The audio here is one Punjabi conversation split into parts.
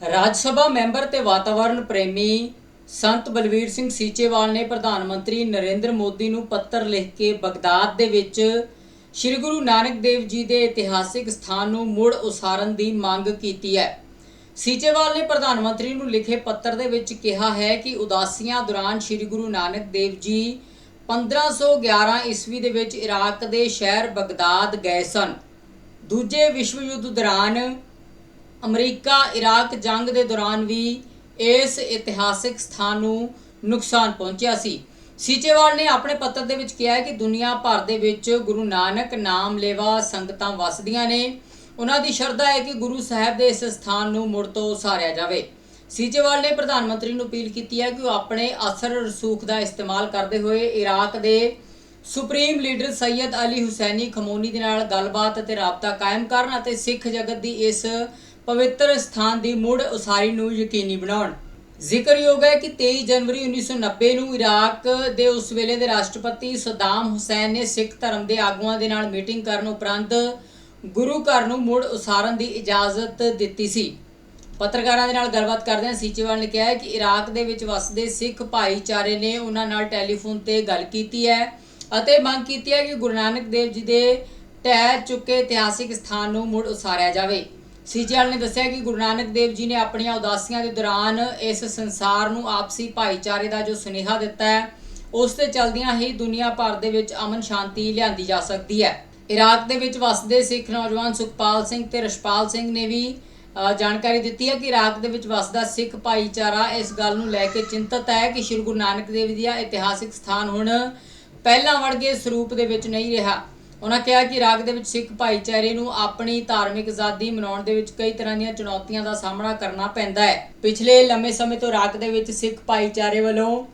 ਰਾਜ ਸਭਾ ਮੈਂਬਰ ਤੇ ਵਾਤਾਵਰਣ ਪ੍ਰੇਮੀ ਸੰਤ ਬਲਵੀਰ ਸਿੰਘ ਸੀਚੇਵਾਲ ਨੇ ਪ੍ਰਧਾਨ ਮੰਤਰੀ ਨਰਿੰਦਰ ਮੋਦੀ ਨੂੰ ਪੱਤਰ ਲਿਖ ਕੇ ਬਗਦਾਦ ਦੇ ਵਿੱਚ ਸ੍ਰੀ ਗੁਰੂ ਨਾਨਕ ਦੇਵ ਜੀ ਦੇ ਇਤਿਹਾਸਿਕ ਸਥਾਨ ਨੂੰ ਮੁੜ ਉਸਾਰਨ ਦੀ ਮੰਗ ਕੀਤੀ ਹੈ। ਸੀਚੇਵਾਲ ਨੇ ਪ੍ਰਧਾਨ ਮੰਤਰੀ ਨੂੰ ਲਿਖੇ ਪੱਤਰ ਦੇ ਵਿੱਚ ਕਿਹਾ ਹੈ ਕਿ ਉਦਾਸੀਆਂ ਦੌਰਾਨ ਸ੍ਰੀ ਗੁਰੂ ਨਾਨਕ ਦੇਵ ਜੀ 1511 ਈਸਵੀ ਦੇ ਵਿੱਚ ਇਰਾਕ ਦੇ ਸ਼ਹਿਰ ਬਗਦਾਦ ਗਏ ਸਨ। ਦੂਜੇ ਵਿਸ਼ਵ ਯੁੱਧ ਦੌਰਾਨ ਅਮਰੀਕਾ, ਇਰਾਕ ਜੰਗ ਦੇ ਦੌਰਾਨ ਵੀ ਇਸ ਇਤਿਹਾਸਿਕ ਸਥਾਨ ਨੂੰ ਨੁਕਸਾਨ ਪਹੁੰਚਿਆ ਸੀ। ਸੀਚੇਵਾਲ ਨੇ ਆਪਣੇ ਪੱਤਰ ਦੇ ਵਿੱਚ ਕਿਹਾ ਹੈ ਕਿ ਦੁਨੀਆ ਭਰ ਦੇ ਵਿੱਚ ਗੁਰੂ ਨਾਨਕ ਨਾਮ ਲੇਵਾ ਸੰਗਤਾਂ ਵਸਦੀਆਂ ਨੇ। ਉਹਨਾਂ ਦੀ ਸ਼ਰਧਾ ਹੈ ਕਿ ਗੁਰੂ ਸਾਹਿਬ ਦੇ ਇਸ ਸਥਾਨ ਨੂੰ ਮੁੜ ਤੋਂ ਉਸਾਰਿਆ ਜਾਵੇ। ਸੀਚੇਵਾਲ ਨੇ ਪ੍ਰਧਾਨ ਮੰਤਰੀ ਨੂੰ ਅਪੀਲ ਕੀਤੀ ਹੈ ਕਿ ਉਹ ਆਪਣੇ ਅਸਰ ਰਸੂਖ ਦਾ ਇਸਤੇਮਾਲ ਕਰਦੇ ਹੋਏ ਇਰਾਕ ਦੇ supreme leader Sayyid Ali Hosseini Khamenei ਦੇ ਨਾਲ ਗੱਲਬਾਤ ਅਤੇ ਰਾਬਤਾ ਕਾਇਮ ਕਰਨ ਅਤੇ ਸਿੱਖ ਜਗਤ ਦੀ ਇਸ ਪਵਿੱਤਰ ਸਥਾਨ ਦੀ ਮੁੜ ਉਸਾਰੀ ਨੂੰ ਯਕੀਨੀ ਬਣਾਉਣ। ਜ਼ਿਕਰਯੋਗ ਹੈ ਕਿ 23 ਜਨਵਰੀ 1990 ਨੂੰ ਇਰਾਕ ਦੇ ਉਸ ਵੇਲੇ ਦੇ ਰਾਸ਼ਟਰਪਤੀ ਸਦਾਮ ਹੁਸੈਨ ਨੇ ਸਿੱਖ ਧਰਮ ਦੇ ਆਗੂਆਂ ਦੇ ਨਾਲ ਮੀਟਿੰਗ ਕਰਨ ਉਪਰੰਤ ਗੁਰੂ ਘਰ ਨੂੰ ਮੁੜ ਉਸਾਰਨ ਦੀ ਇਜਾਜ਼ਤ ਦਿੱਤੀ ਸੀ। ਪੱਤਰਕਾਰਾਂ ਦੇ ਨਾਲ ਗੱਲਬਾਤ ਕਰਦਿਆਂ ਸੀਚੇਵਾਲ ਨੇ ਕਿਹਾ ਕਿ ਇਰਾਕ ਦੇ ਵਿੱਚ ਵਸਦੇ ਸਿੱਖ ਭਾਈਚਾਰੇ ਨੇ ਉਹਨਾਂ ਨਾਲ ਟੈਲੀਫੋਨ ਤੇ ਗੱਲ ਕੀਤੀ ਹੈ ਅਤੇ ਮੰਗ ਕੀਤੀ ਹੈ ਕਿ ਗੁਰੂ ਨਾਨਕ ਦੇਵ ਜੀ ਦੇ ਢਹਿ ਚੁੱਕੇ ਇਤਿਹਾਸਿਕ ਸਥਾਨ ਨੂੰ ਮੁੜ ਉਸਾਰਿਆ ਜਾਵੇ। ਸੀਚੇਵਾਲ ਨੇ ਦੱਸਿਆ ਕਿ ਗੁਰੂ ਨਾਨਕ ਦੇਵ ਜੀ ਨੇ ਆਪਣੀਆਂ ਉਦਾਸੀਆਂ ਦੇ ਦੌਰਾਨ ਇਸ ਸੰਸਾਰ ਨੂੰ ਆਪਸੀ ਭਾਈਚਾਰੇ ਦਾ ਜੋ ਸੁਨੇਹਾ ਦਿੱਤਾ ਹੈ, ਉਸ ਤੇ ਚਲਦਿਆਂ ਹੀ ਦੁਨੀਆ ਭਰ ਦੇ ਵਿੱਚ ਅਮਨ ਸ਼ਾਂਤੀ ਲਿਆਂਦੀ ਜਾ ਸਕਦੀ ਹੈ। ਇਰਾਕ ਦੇ ਵਿੱਚ ਵਸਦੇ ਸਿੱਖ ਨੌਜਵਾਨ ਸੁਖਪਾਲ ਸਿੰਘ ਤੇ ਰਸ਼ਪਾਲ ਸਿੰਘ ਨੇ ਵੀ ਜਾਣਕਾਰੀ ਦਿੱਤੀ ਹੈ ਕਿ ਇਰਾਕ ਦੇ ਵਿੱਚ ਵਸਦਾ ਸਿੱਖ ਭਾਈਚਾਰਾ ਇਸ ਗੱਲ ਨੂੰ ਲੈ ਕੇ ਚਿੰਤਤ ਹੈ ਕਿ ਸ੍ਰੀ ਗੁਰੂ ਨਾਨਕ ਦੇਵ ਜੀ ਦਾ ਇਤਿਹਾਸਿਕ ਸਥਾਨ ਹੁਣ ਪਹਿਲਾਂ ਵਰਗੇ ਸਰੂਪ ਦੇ ਵਿੱਚ ਨਹੀਂ ਰਿਹਾ। ਉਹਨਾਂ ਕਿਹਾ ਕਿ ਇਰਾਕ ਦੇ ਵਿੱਚ ਸਿੱਖ ਭਾਈਚਾਰੇ ਨੂੰ ਆਪਣੀ ਧਾਰਮਿਕ ਆਜ਼ਾਦੀ ਮਨਾਉਣ ਦੇ ਵਿੱਚ ਕਈ ਤਰ੍ਹਾਂ ਦੀਆਂ ਚੁਣੌਤੀਆਂ ਦਾ ਸਾਹਮਣਾ ਕਰਨਾ ਪੈਂਦਾ ਹੈ। ਪਿਛਲੇ ਲੰਮੇ ਸਮੇਂ ਤੋਂ ਇਰਾਕ ਦੇ ਵਿੱਚ ਸਿੱਖ ਭਾਈਚਾਰੇ ਵੱਲੋਂ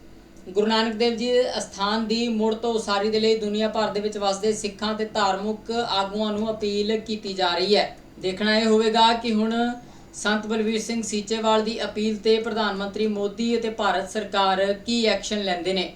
ਗੁਰੂ ਨਾਨਕ ਦੇਵ ਜੀ ਦੇ ਅਸਥਾਨ ਦੀ ਮੁੜ ਤੋਂ ਉਸਾਰੀ ਦੇ ਲਈ ਦੁਨੀਆ ਭਰ ਦੇ ਵਿੱਚ ਵਸਦੇ ਸਿੱਖਾਂ ਤੇ ਧਾਰਮਿਕ ਆਗੂਆਂ ਨੂੰ ਅਪੀਲ ਕੀਤੀ ਜਾ ਰਹੀ ਹੈ। ਦੇਖਣਾ ਇਹ ਹੋਵੇਗਾ ਕਿ ਹੁਣ ਸੰਤ ਬਲਵੀਰ ਸਿੰਘ ਸੀਚੇਵਾਲ ਦੀ ਅਪੀਲ ਤੇ ਪ੍ਰਧਾਨ ਮੰਤਰੀ ਮੋਦੀ ਅਤੇ ਭਾਰਤ ਸਰਕਾਰ ਕੀ ਐਕਸ਼ਨ ਲੈਂਦੇ ਨੇ।